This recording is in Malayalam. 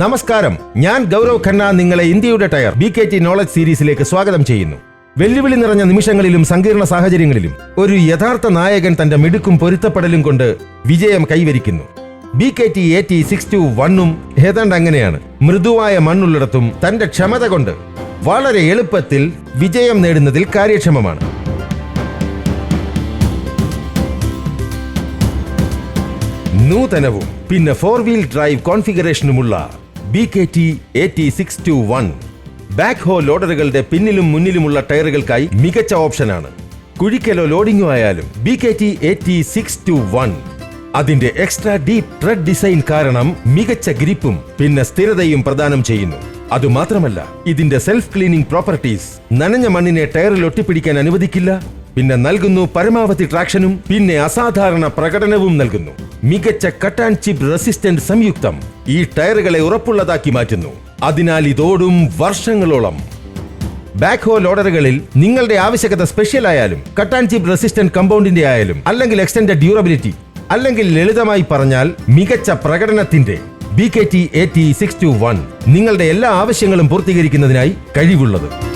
നമസ്കാരം. ഞാൻ ഗൗരവ് ഖന്ന നിങ്ങളെ ഇന്ത്യയുടെ tyre B K T knowledge സീരീസിലേക്ക് സ്വാഗതം ചെയ്യുന്നു. വെല്ലുവിളി നിറഞ്ഞ നിമിഷങ്ങളിലും സങ്കീർണ സാഹചര്യങ്ങളിലും ഒരു യഥാർത്ഥ നായകൻ തന്റെ മിടുക്കും പൊരുത്തപ്പെടലും കൊണ്ട് വിജയം കൈവരിക്കുന്നു. B K T A T six two വണ്ണും ഏതാണ്ട് അങ്ങനെയാണ്. മൃദുവായ മണ്ണുള്ളിടത്തും തന്റെ ക്ഷമത കൊണ്ട് വളരെ എളുപ്പത്തിൽ വിജയം നേടുന്നതിൽ കാര്യക്ഷമമാണ്. നൂതനവും പിന്നെ four wheel drive കോൺഫിഗറേഷനുമുള്ള B K T A T six two one backhoe ലോഡറുകളുടെ പിന്നിലും മുന്നിലുമുള്ള ടയറുകൾക്കായി മികച്ച ഓപ്ഷനാണ്. കുഴിക്കലോ ലോഡിംഗോ ആയാലും B K T A T six two one അതിന്റെ എക്സ്ട്രാ ഡീപ് ട്രെഡ് ഡിസൈൻ കാരണം മികച്ച ഗ്രിപ്പും പിന്നെ സ്ഥിരതയും പ്രദാനം ചെയ്യുന്നു. അതുമാത്രമല്ല ഇതിന്റെ സെൽഫ് ക്ലീനിംഗ് പ്രോപ്പർട്ടീസ് നനഞ്ഞ മണ്ണിനെ ടയറിൽ ഒട്ടിപ്പിടിക്കാൻ അനുവദിക്കില്ല. പിന്നെ നൽകുന്നു പരമാവധി ട്രാക്ഷനും പിന്നെ അസാധാരണ പ്രകടനവും നൽകുന്നു. മികച്ച കട്ട് ആൻഡ് ചിപ്പ് റെസിസ്റ്റന്റ് സംയുക്തം ഈ ടയറുകളെ ഉറപ്പുള്ളതാക്കി മാറ്റുന്നു. അതിനാൽ ഇതോടും വർഷങ്ങളോളം. ബാക്ക് ഹോ ലോഡറുകളിൽ നിങ്ങളുടെ ആവശ്യകത സ്പെഷ്യൽ ആയാലും കട്ട് ആൻഡ് ചിപ്പ് റെസിസ്റ്റന്റ് കമ്പൗണ്ടിന്റെ ആയാലും അല്ലെങ്കിൽ എക്സ്റ്റൻഡ് ഡ്യൂറബിലിറ്റി അല്ലെങ്കിൽ ലളിതമായി പറഞ്ഞാൽ മികച്ച പ്രകടനത്തിന്റെ B K T A T six two one നിങ്ങളുടെ എല്ലാ ആവശ്യങ്ങളും പൂർത്തീകരിക്കുന്നതിനായി കഴിവുള്ളത്.